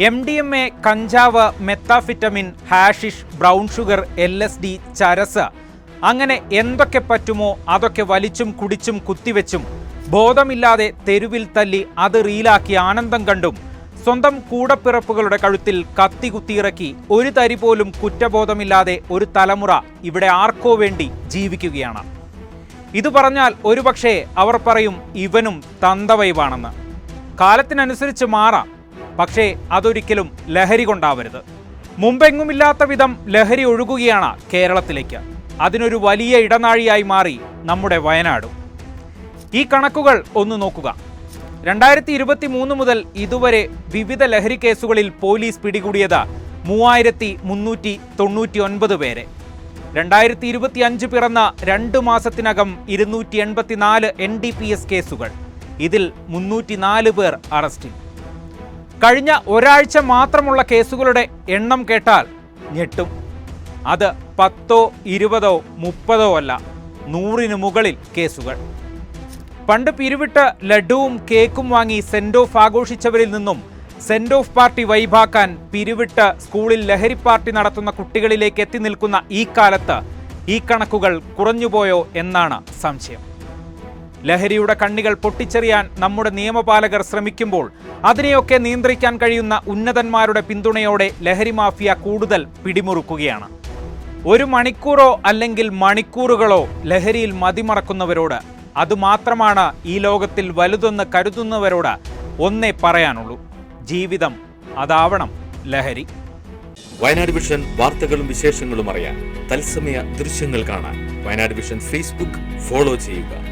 M D M A കഞ്ചാവ് methamphetamine hashish brown sugar L S D ചരസ്. അങ്ങനെ എന്തൊക്കെ പറ്റുമോ അതൊക്കെ വലിച്ചും കുടിച്ചും കുത്തിവെച്ചും ബോധമില്ലാതെ തെരുവിൽ തല്ലി അത് റീലാക്കി ആനന്ദം കണ്ടും സ്വന്തം കൂടപ്പിറപ്പുകളുടെ കഴുത്തിൽ കത്തി കുത്തിയിറക്കി ഒരു തരി പോലും കുറ്റബോധമില്ലാതെ ഒരു തലമുറ ഇവിടെ ആർക്കോ വേണ്ടി ജീവിക്കുകയാണ്. ഇത് പറഞ്ഞാൽ ഒരുപക്ഷേ അവർ പറയും ഇവനും തന്തവൈവാണെന്ന് കാലത്തിനനുസരിച്ച് മാറാം. പക്ഷേ അതൊരിക്കലും ലഹരി കൊണ്ടാവരുത്. മുമ്പെങ്ങുമില്ലാത്ത വിധം ലഹരി ഒഴുകുകയാണ് കേരളത്തിലേക്ക്. അതിനൊരു വലിയ ഇടനാഴിയായി മാറി നമ്മുടെ വയനാടും. ഈ കണക്കുകൾ ഒന്ന് നോക്കുക. രണ്ടായിരത്തി ഇരുപത്തി മൂന്ന് മുതൽ ഇതുവരെ വിവിധ ലഹരി കേസുകളിൽ പോലീസ് പിടികൂടിയത് മൂവായിരത്തി മുന്നൂറ്റി തൊണ്ണൂറ്റി ഒൻപത് പേരെ. രണ്ടായിരത്തി ഇരുപത്തി അഞ്ച് പിറന്ന രണ്ട് മാസത്തിനകം ഇരുന്നൂറ്റി എൺപത്തിനാല് എൻ ഡി പി എസ് കേസുകൾ. ഇതിൽ മുന്നൂറ്റി നാല് പേർ അറസ്റ്റിൽ. കഴിഞ്ഞ ഒരാഴ്ച മാത്രമുള്ള കേസുകളുടെ എണ്ണം കേട്ടാൽ ഞെട്ടും. അത് പത്തോ ഇരുപതോ മുപ്പതോ അല്ല നൂറിന് മുകളിൽ കേസുകൾ. പണ്ട് പിരിവിട്ട് ലഡുവും കേക്കും വാങ്ങി സെൻഡ് ഓഫ് ആഘോഷിച്ചവരിൽ നിന്നും സെൻഡ് ഓഫ് പാർട്ടി വൈബാക്കാൻ പിരിവിട്ട് സ്കൂളിൽ ലഹരി പാർട്ടി നടത്തുന്ന കുട്ടികളിലേക്ക് എത്തി നിൽക്കുന്ന ഈ കാലത്ത് ഈ കണക്കുകൾ കുറഞ്ഞുപോയോ എന്നാണ് സംശയം. ലഹരിയുടെ കണ്ണികൾ പൊട്ടിച്ചെറിയാൻ നമ്മുടെ നിയമപാലകർ ശ്രമിക്കുമ്പോൾ അതിനെയൊക്കെ നിയന്ത്രിക്കാൻ കഴിയുന്ന ഉന്നതന്മാരുടെ പിന്തുണയോടെ ലഹരി മാഫിയ കൂടുതൽ പിടിമുറുക്കുകയാണ്. ഒരു മണിക്കൂറോ അല്ലെങ്കിൽ മണിക്കൂറുകളോ ലഹരിയിൽ മതിമറക്കുന്നവരോട് അതുമാത്രമാണ് ഈ ലോകത്തിൽ വലുതെന്ന് കരുതുന്നവരോട് ഒന്നേ പറയാനുള്ളൂ. ജീവിതം അതാവണം ലഹരി. വയനാട് വിഷൻ വാർത്തകളും വിശേഷങ്ങളും അറിയാൻ തത്സമയ ദൃശ്യങ്ങൾ കാണാൻ വയനാട് വിഷൻ ഫേസ്ബുക്ക് ഫോളോ ചെയ്യുക.